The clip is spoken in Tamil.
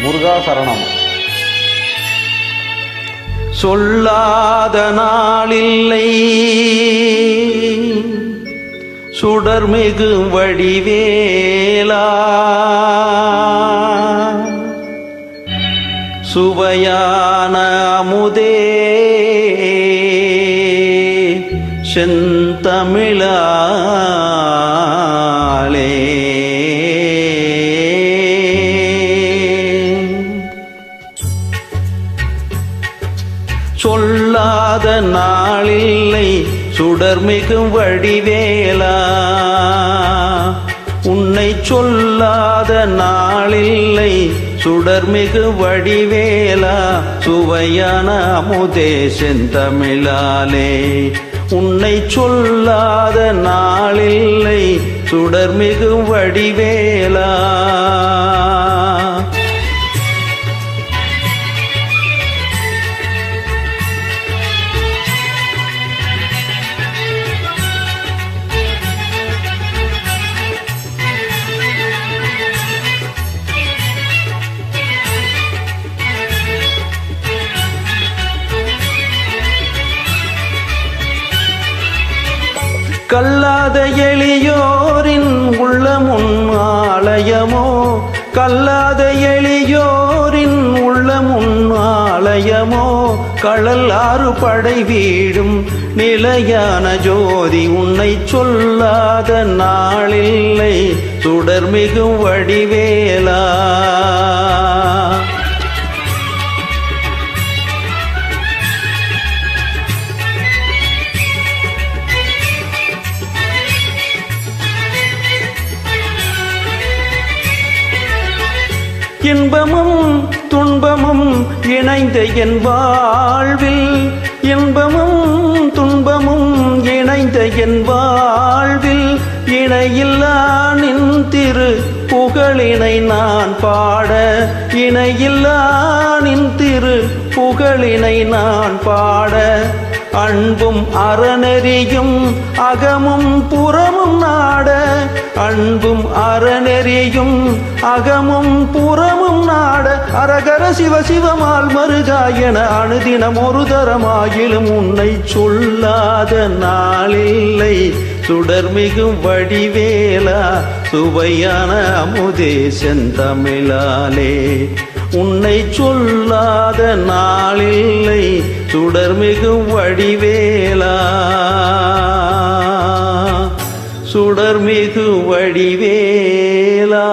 முருகா சரணம் சொல்லாத நாளில்லை. சுடர்மிகு வடிவேலா. சுவையான அமுதே. செந்தமிழாலே. சொல்லாத நாளில்லை சுடர்மிகும் வடிவேலா. உன்னை சொல்லாத நாளில்லை சுடர்மிகு வடிவேலா. சுவையான அமுதே செந்தமிழாலே உன்னை சொல்லாத நாளில்லை சுடர்மிகு வடிவேலா. கல்லாத எளியோரின் உள்ளமுன் ஆலயமோ? கல்லாத எளியோரின் உள்ளமுன் ஆலயமோ? கடல் ஆறு படை வீடும் நிலையான ஜோதி உன்னை சொல்லாத நாளில்லை. சுடர்மிகும் வடிவேலா. இன்பமும் துன்பமும் இணைந்த என் வாழ்வில். இன்பமும் துன்பமும் இணைந்த என் வாழ்வில். இணையில்லா நின் திரு புகழினை நான் பாட. இணையில்லா நின் திரு புகழினை நான் பாட. அன்பும் அறநெறியும் அகமும் புறமும் நான் அன்பும் அறநெறியும் அகமும் புறமும் நாட அரகர சிவ சிவமால் மருகா என அணுதினம் ஒரு தரமாயிலும் உன்னை சொல்லாத நாளில்லை. சுடர்மிகும் வடிவேலா சுவையான அமுதே செந்தமிழாலே உன்னை சொல்லாத நாளில்லை சுடர்மிகும் வடிவேலா. சுடர்மிகு வடிவேலா.